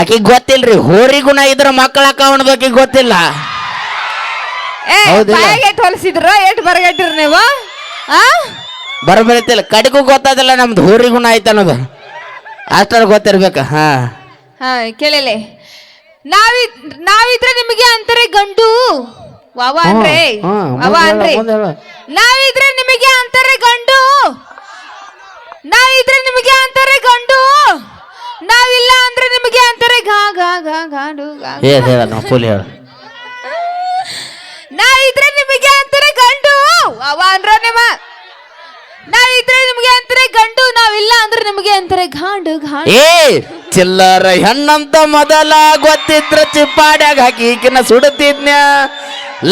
ಆಕಿ ಗೊತ್ತಿಲ್ರಿ ಹೋರಿ ಗುಣ ಇದ್ರ ಮಕ್ಕಳ ಅಕ್ಕವಣದು ಆಕಿ ಗೊತ್ತಿಲ್ಲ. ಎಟ್ ಹೊಲಸಿದ್ರ ಎಟ್ ಬರಗಟ್ಟಿರಿ ನೀವು? ಆ? ಬರಬರಿತಿಲ್ಲ ಕಡೆಗೂ ಗೊತ್ತಾದಿಲ್ಲ ನಮ್ದು ಹೋರಿ ಗುಣ ಐತೆ ಅನ್ನೋದು. ಅಷ್ಟರ ಗೊತ್ತಿರ್ಬೇಕ ಹಾ. ಹಾ ಕೇಳಿಲೆ. ನಾವಿ ನಾವಿದ್ರೆ ನಿಮಗೆ ಅಂತಾರೆ ಗಂಡು. ವಾವ ಅಂದ್ರೆ ವಾವ ಅಂದ್ರೆ. ನಾವಿದ್ರೆ ನಿಮಗೆ ಅಂತಾರೆ ಗಂಡು. ನಾವಿದ್ರೆ ನಿಮಗೆ ಅಂತಾರೆ ಗಂಡು. ನಾವಿಲ್ಲ ಅಂದ್ರೆ ನಿಮಗೆ ಅಂತಾರೆ ಗಾ ಗಾ ಗಾ ಗಾಡು ಗಾ ಹೇಳ ಹೇಳ ಫುಲ್ ಹೇಳು. ನಾವಿದ್ರೆ ನಿಮಗೆ ಅಂತಾರೆ ಗಂಡು. ಅವ ಅಂದ್ರ ನಿಮ್ಮ? ಇದ್ರೆ ನಿಮಗೆ ಅಂತಾರೆ ಗಂಡು ನಾವಿಲ್ಲ ಅಂದ್ರೆ ನಿಮಗೆ ಅಂತಾರೆ ಗಾಂಡು ಗಾಂಡು ಏ ಚಿಲ್ಲರ ಹೆಣ್ಣಂತ ಮೊದಲ ಗೊತ್ತಿದ್ರ ಚಿಪ್ಪಾಡ್ಯಾಗ ಹಾಕಿ ಈಕಿನ ಸುಡುತ್ತಿದ್ನ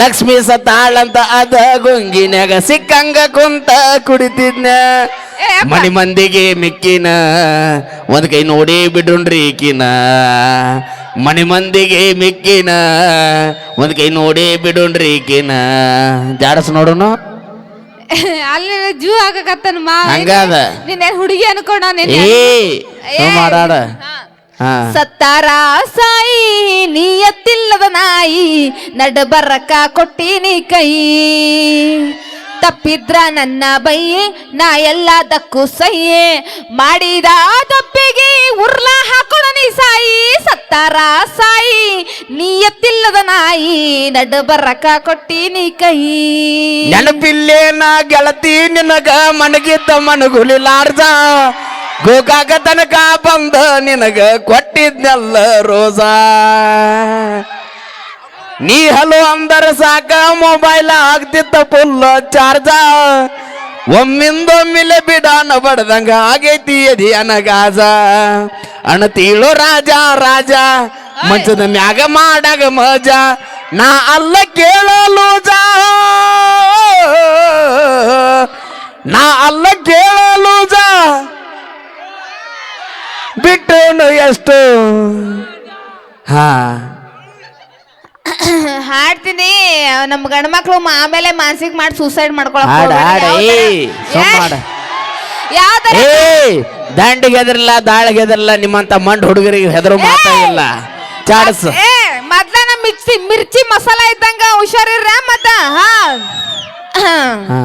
ಲಕ್ಷ್ಮಿ ಸತ್ತಾಳಂತ ಅದ ಗುಂಗಿನ್ಯಾಗ ಸಿಕ್ಕಂಗ ಕುಂತ ಕುಡಿತಿದ್ನ್ಯ ಏ ಅಪ್ಪ. ಮನಿ ಮಂದಿಗೆ ಮಿಕ್ಕಿನ ಒಂದ್ ಕೈ ನೋಡಿ ಬಿಡುಣ್ರಿ ಈಕಿನ. ಮನೆ ಮಂದಿಗೆ ಮಿಕ್ಕಿನ ಒಂದ್ ಕೈ ನೋಡಿ ಬಿಡೋಣ್ರಿ ಈಕಿನ. ಜಾಡಸ್ ನೋಡುನು? ಅಲ್ಲಿ ಜೂ ಆಗಕತ್ತನ ಮಾ. ಹಂಗಾದ. ನಿನ್ನೆ ಹುಡುಗಿ ಅನ್ಕೊಂಡ ಮಾಡಾಡ ಸತ್ತಾರ ಸಾಯಿ ನೀ ಎತ್ತಿಲ್ಲದ ನಾಯಿ ನಡ ಬರಕ ಕೊಟ್ಟಿನಿ ಕೈ. ತಪ್ಪಿದ್ರ ನನ್ನ ಬೈಯೆ, ನಾ ಎಲ್ಲದಕ್ಕೂ ಸಹಿ ಮಾಡಿದ ತಪ್ಪಿಗೆ ಉರ್ಲ ಹಾಕೊಳ ನೀ ಸಾಯಿ, ಸತ್ತಾರ ಸಾಯಿ. ನೀ ಎತ್ತಿಲ್ಲದ ನಾಯಿ ನಡು ಬರಕ ಕೈ. ನಾ ಗೆಳತಿ, ನಿನಗ ಮನಗಿದ್ದ ಮನಗುಲಿಲಾರ್ದ ಗೋಗಾಗ ತನಕ ಬಂದ ನಿನಗ ಕೊಟ್ಟಿದ್ನೆಲ್ಲ ರೋಜ. ನೀ ಹಲೋ ಅಂದರ ಸಾಕ ಮೊಬೈಲ್ ಆಗ್ತಿತ್ತ ಫುಲ್ ಚಾರ್ಜ ಒಮ್ಮಿಂದೊಮ್ಮಿಲೆ ಬಿಡಾನ ಬಡ್ದಂಗ ಆಗೈತಿ ಅದಿ ಅನಗಾಜ. ಅಣ ತೀಳೋ ರಾಜ ರಾಜ ಮಂಚದ ಮ್ಯಾಗ ಮಾಡಾಗ ಮಜ. ನಾ ಅಲ್ಲ ಕೇಳಲು ಜಾ ನಾ ಅಲ್ಲ ಕೇಳಲು ಜಾ ಬಿಟ್ಟು ಎಷ್ಟು? ಹಾ. ಹಾಡ್ತೀನಿ. ನಮ್ಮ ಗಂಡ ಮಕ್ಳು ಆಮೇಲೆ ಮಾನಸಿಕ ಮಾಡಿ ಸೂಸೈಡ್ ಮಾಡ್ಕೊಳಕ್ಕೆ ಹಾಡ ಹಾಡ. ಏ ಸುಮ್ ಮಾಡ. ಯಾವ್ದಾರ ಏ ದಂಡಿಗೆ ದಾಳಿಗೆ ನಿಮ್ಮಂತ ಮಂಡ್ ಹುಡುಗರಿಗೆ ಹೆದರು ಮಾತಾಗಿಲ್ಲ ಚಾಡಸ್. ಏ ಮೊದ್ಲ ನಮ್ಮ ಮಿರ್ಚಿ ಮಿರ್ಚಿ ಮಸಾಲ ಇದ್ದಂಗ ಹುಷಾರಿರ ಮತ್ತ? ಹಾ. ಹಾ.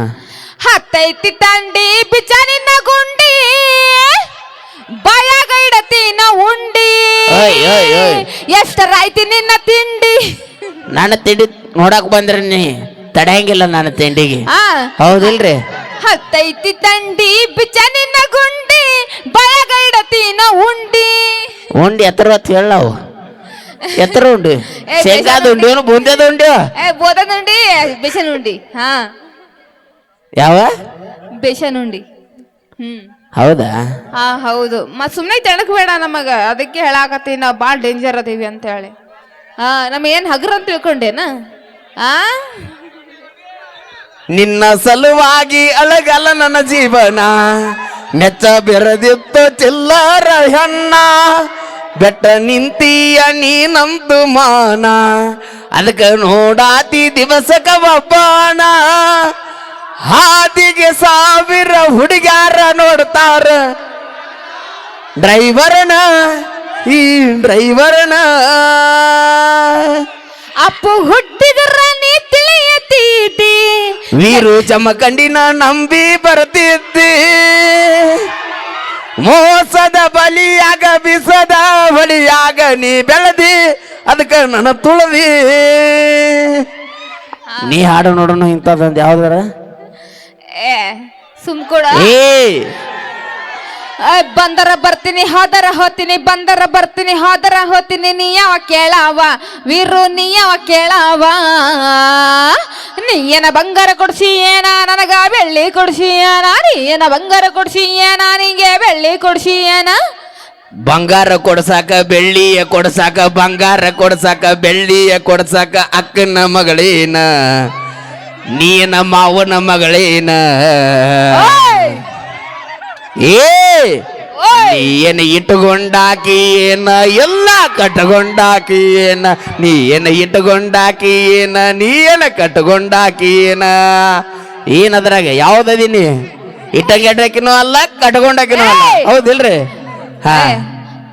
ಹತ್ತೈತಿ ತಂಡಿ ಬಿಚಾನಿನ ಗುಂಡಿ. ಬಾಯಾಗ ಇಡತೀನ ಉಂಡಿ. ಓಯ್, ಓಯ್, ಓಯ್. ಎಷ್ಟರಾಯ್ತಿ ನಿನ್ನ ತಿಂಡಿ? ನನ್ನ ತಿಂಡಿ ನೋಡಕ್ ಬಂದ್ರಿ ನೀ ತಡೆಯಂಗಿಲ್ಲ ನನ್ನ ತಿಂಡಿಗೆ. ಆ. ಹೌದಿಲ್ರಿ? ಹತ್ತೈತಿ ತಂಡಿ ಬಿಚ್ಚ ನಿನ್ನ ಗುಂಡಿ ಬಾಯಾಗ ಇಡತೀನ ಉಂಡಿ. ಉಂಡಿ ಎತ್ತರ ಹೊತ್ತು ಹೇಳವು ಎತ್ತರ ಉಂಡಿ? ಏ, ಶೇಂಗಾದ ಉಂಡಿ ಬೂಂದ್ಯದ ಉಂಡಿ. ಏ ಬೋದನ್ ಉಂಡಿ ಬೇಸನ್ ಉಂಡಿ. ಹಾ. ಯಾವ? ಬೇಸನ್ ಉಂಡಿ. ಹ್ಮ್. ಹೌದಾ? ಹಾ ಹೌದು. ಮತ್ ಸುಮ್ನೆ ತೆಣಕ್ ಬೇಡ ನಮಗ. ಅದಕ್ಕೆ ಹೇಳಾಕತ್ತೀವಿ ನಾವು ಭಾಳ ಡೇಂಜರ್ ಅದೀವಿ ಅಂತ ಹೇಳಿ ಹಾ ನಮ್ ಏನ್ ಹಗ್ರ ಅಂತ ತಿಳ್ಕೊಂಡೇನ? ಆ? ನಿನ್ನ ಸಲುವಾಗಿ ಅಳಗಲ್ಲ ನನ್ನ ಜೀವನ. ನೆಚ್ಚ ಬೆರೆದಿತ್ತು ಚಿಲ್ಲರ ಹೆಣ್ಣ. ಬೆಟ್ಟ ನಿಂತೀಯ ನೀನಂತು ಮಾನ. ಅದಕ್ಕೆ ನೋಡಾತಿ ದಿವಸಕ ಒಬ್ಬಾಣ ಹಾದಿಗೆ ಸಾವಿರ ಹುಡುಗ್ಯಾರ ನೋಡ್ತಾರ. ಡ್ರೈವರ್ನ ಈ ಡ್ರೈವರ್ನ. ಅಪ್ಪು ಹುಟ್ಟಿದ್ರ ನೀ ತಿಳಿಯತೀತಿ. ನೀರು ವೀರು ಚಮಕಂಡಿನ ನಂಬಿ ಬರ್ತಿದ್ದಿ. ಮೋಸದ ಬಲಿಯಾಗ ಬಿಸದ ಬಲಿಯಾಗ ನೀ ಬೆಳೆದಿ. ಅದಕ್ಕೆ ನನ್ನ ತುಳದಿ. ನೀ ಹಾಡು ನೋಡೋಣ ಇಂಥದ್ದು ಯಾವ್ದಾರ? ಏ ಸುಮ್ ಕೂಡ. ಏ. ಬಂದರ ಬರ್ತೀನಿ ಹೋದರ ಹೋತೀನಿ ಬಂದರ ಬರ್ತೀನಿ ಹೋದರ ಹೋತೀನಿ ನೀ ಯಾವ ಕೇಳಾವ ವೀರು ನೀ ಯಾವ ಕೇಳಾವ. ನೀ ಏನ ಬಂಗಾರ ಕೊಡ್ಸಿ ಏನ ನನಗ ಬೆಳ್ಳಿ ಕೊಡ್ಸಿ ಏನ ನೀ ಏನ ಬಂಗಾರ ಕೊಡ್ಸಿ ಏನ ನಿಂಗೆ ಬೆಳ್ಳಿ ಕೊಡ್ಸಿ ಏನ. ಬಂಗಾರ ಕೊಡ್ಸಾಕ ಬೆಳ್ಳಿಯ ಕೊಡ್ಸಾಕ ಬಂಗಾರ ಕೊಡ್ಸಾಕ ಬೆಳ್ಳಿಯ ಕೊಡ್ಸಾಕ ಅಕ್ಕನ ಮಗಳೇನ. ನೀನ ಮಾವನ ಮಗಳೇನ? ಏಯ್ ಏ! ಓಯ್! ನೀ ಏನ ಇಟ್ಟುಕೊಂಡಾಕಿ ಏನ ಎಲ್ಲ ಕಟ್ಟಕೊಂಡಾಕಿ ಏನ ನೀ ಏನ ಇಟ್ಟುಕೊಂಡಾಕಿ ಏನ ನೀ ಏನ ಕಟ್ಟಕೊಂಡಾಕಿ ಏನ ಏನದ್ರಾಗ ಯಾವ್ದದೀನಿ ಇಟ್ಟಾಕಿನೂ ಅಲ್ಲ ಕಟ್ಕೊಂಡಾಕಿನೂ ಅಲ್ಲ! ಹೌದಿಲ್ರಿ? ಹಾ.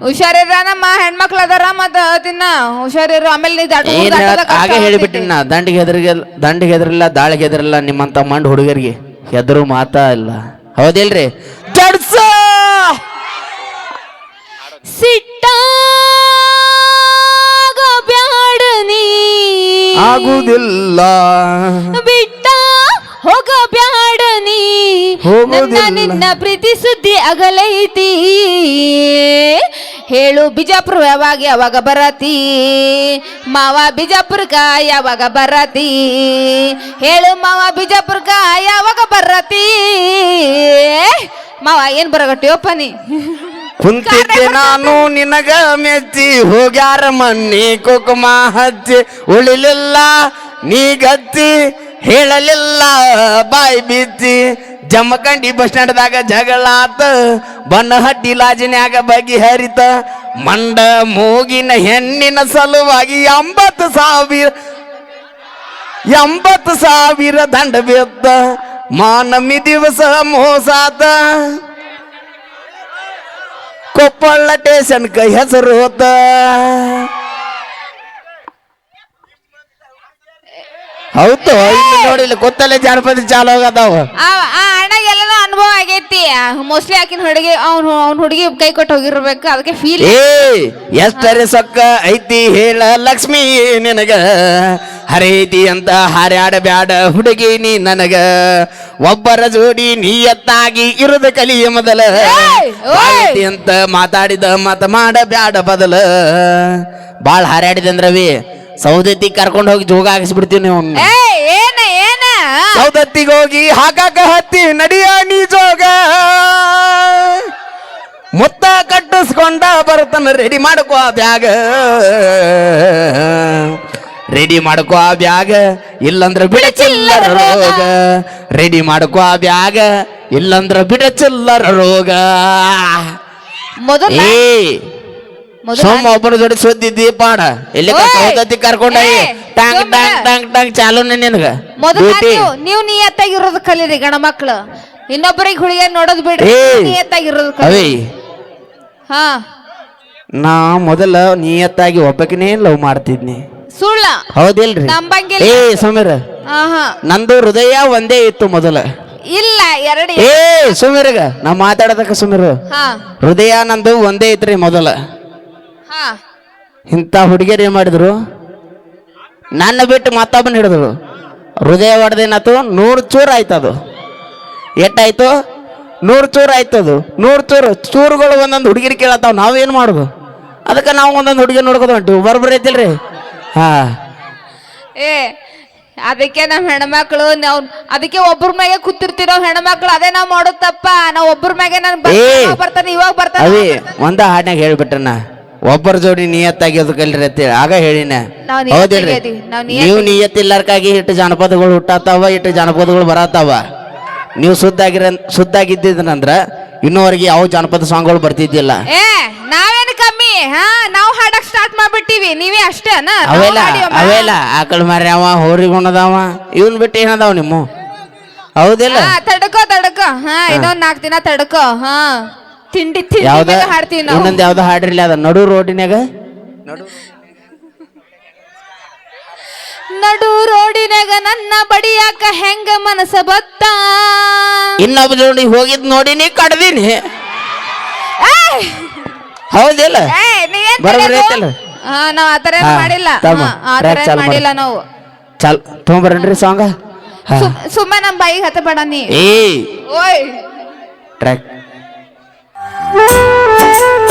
ಏ, ಹುಷಾರಿರ ನಮ್ಮ ಹೆಣ್ಮಕ್ಳು ಅದಾರ ಮತ್ತ ತಿನ್ನ ಹುಷಾರಿರು. ಆಮೇಲೆ ನೀ ದಾಟ ಏನ್ ಹಾಗೆ ಹೇಳಿಬಿಟ್ಟಿನ ನಾ. ದಂಡಿಗೆ ಹೆದರಿಗೆ ದಂಡಿಗೆ ಹೆದರಿಲ್ಲ ದಾಳಿಗೆ ಹೆದರಿಲ್ಲ ನಿಮ್ಮಂತ ಮಂಡ್ ಹುಡುಗರಿಗೆ ಹೆದರು ಮಾತಾ ಇಲ್ಲ. ಹೌದಿಲ್ರಿ? ಜಡ್ಸ! ಸಿಟ್ಟಾಗ ಬ್ಯಾಡ ನೀ. ಆಗುದಿಲ್ಲ. ಬಿಟ್ಟ ಹೋಗ ಬ್ಯಾಡ ನೀ ಹೋಗೋದಿಲ್ಲ. ನನ್ನ ನಿನ್ನ ಪ್ರೀತಿ ಸುದ್ದಿ ಅಗಲೈತಿ. ಹೇಳು ಬಿಜಾಪುರ ಯಾವಾಗ ಯಾವಾಗ ಬರತಿ? ಮಾವ ಬಿಜಾಪುರಕ ಯಾವಾಗ ಬರತಿ? ಹೇಳು ಮಾವ ಬಿಜಾಪುರಕ ಯಾವಾಗ ಬರತಿ? ಮಾವ ಏನ್ ಬರಗಟ್ಟಿಯಪ್ಪ ನೀ? ಕುಂತಿದ್ದೆ ನಾನು ನಿನಗ ಮೆಚ್ಚಿ ಹೋಗ್ಯಾರ ಮನ್ನಿ ಕುಕುಮ ಹಚ್ಚಿ ಉಳಿಲಿಲ್ಲ ನೀ ಗತ್ತಿ ಹೇಳಲಿಲ್ಲ ಬಾಯಿ ಬಿಚ್ಚಿ ಜಮಖಂಡಿ ಬಸ್ ಸ್ಟ್ಯಾಂಡ್ದಾಗ ಜಗಳ ಆತ. ಬಣ್ಣ ಹಟ್ಟಿ ಲಾಜಿನ್ಯಾಗ ಬಗೆಹರಿತ ಮಂಡ ಮೂಗಿನ ಹೆಣ್ಣಿನ ಸಲುವಾಗಿ ಎಂಬತ್ತು ಸಾವಿರ ಎಂಬತ್ತು ಸಾವಿರ ದಂಡ ಬಿದ್ದ ಮಾನಮಿ ದಿವಸ ಮೋಸಾತ ಕೊಪ್ಪಳ ಸ್ಟೇಷನ್ ಕೈ ಹೆಸರು ಹೋತ. ಹೌದು. ಇಲ್ಲಿ ನೋಡಿಲ್ಲ ಗೊತ್ತಲ್ಲೇ ಜಾನಪದ ಚಾಲು ಹೋಗದಾವ ಆ ಆ ಅಣ್ಣಗೆ ಎಲ್ಲನೋ ಅನುಭವ ಆಗೈತಿ. ಮೋಸ್ಟ್ಲಿ ಆಕಿನ ಹುಡುಗಿ ಅವ್ನು ಅವ್ನ ಹುಡುಗಿ ಕೈ ಕೊಟ್ಟು ಹೋಗಿರ್ಬೇಕು. ಅದಕ್ಕೆ ಫೀಲ್ ಏ ಎಷ್ಟರೆ ಸೊಕ್ಕ ಐತಿ ಹೇಳ ಲಕ್ಷ್ಮಿ ನಿನಗ. ಹರೈತಿ ಅಂತ ಹಾರ್ಯಾಡ ಬ್ಯಾಡ ಹುಡುಗಿ ನೀ ನನಗ. ಒಬ್ಬರ ಜೋಡಿ ನೀಯತ್ತಾಗಿ ಇರುದ ಕಲಿಯ ಮೊದಲ. ಏಯ್! ಓಯ್! ಅಂತ ಮಾತಾಡಿದ ಮತ ಮಾಡ ಬ್ಯಾಡ ಬದಲ. ಬಾಳ ಹಾರ್ಯಾಡಿದೆ ಅಂದ್ರವಿ. ಸೌದತ್ತಿ ಕರ್ಕೊಂಡು ಹೋಗಿ ಜೋಗ ಹಾಕಿಸ್ಬಿಡ್ತೀವಿ ನೀವು ಏ ಏನ ಏನ? ಸೌದತ್ತಿಗೆ ಹೋಗಿ ಹಾಕಾಕ ಹತ್ತಿ ನಡಿಯ ನೀ ಜೋಗ. ಮುತ್ತ ಕಟ್ಟಿಸ್ಕೊಂಡ ಬರ್ತಾನ ರೆಡಿ ಮಾಡ್ಕೋ ಆ ಬ್ಯಾಗ. ರೆಡಿ ಮಾಡ್ಕೋ ಆ ಬ್ಯಾಗ. ಇಲ್ಲಂದ್ರ ಬಿಡ ಚಿಲ್ಲರ ರೋಗ. ರೆಡಿ ಮಾಡ್ಕೋ ಆ ಬ್ಯಾಗ. ಇಲ್ಲಂದ್ರ ಬಿಡ ಚಿಲ್ಲರ ರೋಗ. ಮೊದಲ ಏ ಮೊದಲ ಸೋಮ ಒಬ್ಬನ ಜೋಡಿ ಸುದ್ದಿ ಪಾಡ. ಎಲ್ಲಿ ಓಯ್! ಸೌದತ್ತಿ ಕರ್ಕೊಂಡ ಏ, ಟಾಂಗ್. ಟಾಂಗ್ ಟಾಂಗ್ ಟಾಂಗ್ ಚಾಲೂನೆ ನಿನಗ. ಮೊದಲು ನೀವು ಇರೋದು ನಿಯತ್ತಾಗಿರೋದು ಕಲೀರಿ ಗಣ ಮಕ್ಳು. ಇನ್ನೊಬ್ಬರಿಗೆ ಹುಳಿಯ ನೋಡೋದು ಬಿಡ್ರಿ. ನಿಯತ್ತಾಗಿ ನಿಯತ್ತಾಗಿರೋದು ಕಲೀರಿ. ಹಾ. ನಾ ಮೊದಲ ನಿಯತ್ತಾಗಿ ಒಬ್ಬಕಿನೇ ಲವ್ ಮಾಡ್ತಿದ್ನಿ. ಸುಳ್ಳ. ಹೌದಿಲ್ರಿ? ನಂಬಂಗಿಲ್ಲ. ಏ ಸಮೀರ ನಂದು ಹೃದಯ ಒಂದೇ ಇತ್ತು ಮೊದಲ. ಇಲ್ಲ ಎರಡು ಏ ಸುಮೀರ್ಗ ನಾ ಮಾತಾಡೋದಕ್ಕ ಸುಮೀರ್ ಹಾ. ಹೃದಯ ನಂದು ಒಂದೇ ಇತ್ರಿ ಮೊದಲ. ಇಂಥ ಹುಡುಗಿಯರು ಏನು ಮಾಡಿದ್ರು? ನನ್ನ ಬಿಟ್ಟು ಮತ್ತೊಬ್ಬನ ಹಿಡಿದ್ರು. ಹೃದಯ ಹೊಡೆದೇನಾತು ನೂರು ಚೂರು ಆಯ್ತದು. ಎಟ್ಟಾಯ್ತು ನೂರು ಚೂರು ಆಯ್ತದು. ನೂರು ಚೂರು. ಚೂರುಗಳು ಒಂದೊಂದು ಹುಡುಗಿರು ಕೇಳತ್ತಾವ. ನಾವೇನು ಮಾಡೋದು? ಅದಕ್ಕೆ ನಾವು ಒಂದೊಂದು ಹುಡುಗಿ ನೋಡ್ಕೋದು ಹೊಂಟಿವಿ. ಬರೋಬ್ಬರಿ ಐತಿಲ್ರಿ? ಹಾ. ಏ ಅದಕ್ಕೆ ನಮ್ಮ ಹೆಣ್ಮಕ್ಳು ನಾವು ಅದಕ್ಕೆ ಒಬ್ಬರ ಮ್ಯಾಗೆ ಕೂತಿರ್ತಿರೋ ಹೆಣ್ಮಕ್ಳು ಅದೇ ನಾವು ಮಾಡುತ್ತಪ್ಪ ನಾವು ನಾವ್ ಒಬ್ಬರ ಮ್ಯಾಗೆ ನಾನು. ಬರ್ತಾನೆ ಇವಾಗ ಬರ್ತಾನೆ ಒಂದ ಹಾಡ್ನಾಗ ಹೇಳ್ಬಿಟ್ರನ ಒಬ್ಬರ ಜೋಡಿ ನಿಯತ್ತಾಗಿ ಕಲ್ರಿ ಅಂತೇಳಿ. ಆಗ ಹೇಳಿನ. ನಾವ್ ಹೌದಿಲ್ರಿ? ನಿಯತ್ತಾಗ್ಯದೀವಿ, ನಾವ್ ನೀವು ನಿಯತ್ತಿಲ್ಲಾರ್ಕಾಗಿ ಇಟ್ಟು ಜಾನಪದಗಳು ಹುಟ್ಟಾತಾವ ಇಟ್ಟು ಜಾನಪದಗಳು ಬರತ್ತಾವ ನೀವು ಶುದ್ಧಾಗಿರ ಶುದ್ಧಾಗಿದ್ದಿದ್ರಂದ್ರ ಇನ್ನೂವರೆಗೆ ಯಾವ ಜಾನಪದ ಸಾಂಗ್ಗಳು ಬರ್ತಿದ್ದಿಲ್ಲ. ಏ ನಾವೇನು ಕಮ್ಮಿ? ಹಾ ನಾವು ಹಾಡಕ್ ಸ್ಟಾರ್ಟ್ ಮಾಡ್ಬಿಟ್ಟಿವಿ. ನೀವೇ ಅಷ್ಟೇ ಅವೆಲ್ಲ ಅವೆಲ್ಲ ಆಕಳ ಮಾರ್ಯಾವ ಹೋರಿಗುಣದವ ಇವನ್ ಬಿಟ್ಟು ಏನದಾವ ನಿಮ್ಮ. ಹೌದಿಲ್ಲ? ಹಾ ತಡ್ಕೋ ತಡ್ಕೋ. ಹಾ ಇನ್ನೊಂದ್ ನಾಲ್ಕು ದಿನ ತಡ್ಕೋ. ಹಾ. ತಿಂಡಿ ತಿಂಡಿ ಯಾವ್ದ? ಮೇಲೆ ಹಾಡ್ತೀವಿ ನಾವು. ಇನ್ನೊಂದ್ ಯಾವ್ದೋ ಹಾಡ್ರಿಲ್ಲ? ಅದ ನಡು ರೋಡಿನಾಗ ನಡು ರೋಡಿನಾಗ ನನ್ನ ಬಡಿಯಾಕ ಹೆಂಗ ಮನಸ ಬತ್ತ? ಇನ್ನೊಬ್ಬ ಜೋಡಿ ಹೋಗಿದ್ ನೋಡಿನಿ ಕಡ್ದೀನಿ. ಏಯ್! ಹೌದಿಲ್ಲ? ಏಯ್, ನೀ ಏನ್ ಬರೋಬ್ಬರಿ ತಲೆಗೂ? ಐತಲ್ಲ? ಹಾ ನಾವ್ ಆತರ ಏನ್ ಹಾ, ಮಾಡಿಲ್ಲ. ತಮ್ಮ, ಹಾ, ಆ ಥರ track ಏನ್ ಚಾಲು ಮಾಡು. ಮಾಡಿಲ್ಲ ನಾವು. ಚಲ್ ತೊಗೊಂಬರನ್ರಿ ಸಾಂಗ. ಸುಮ್ಮನೆ ನಮ್ ಬಾಯಿಗೆ ಹತ್ತ ಬೇಡ ನೀ. ಏ ಓಯ್! ಟ್ರ್ಯಾಕ್. Thank you.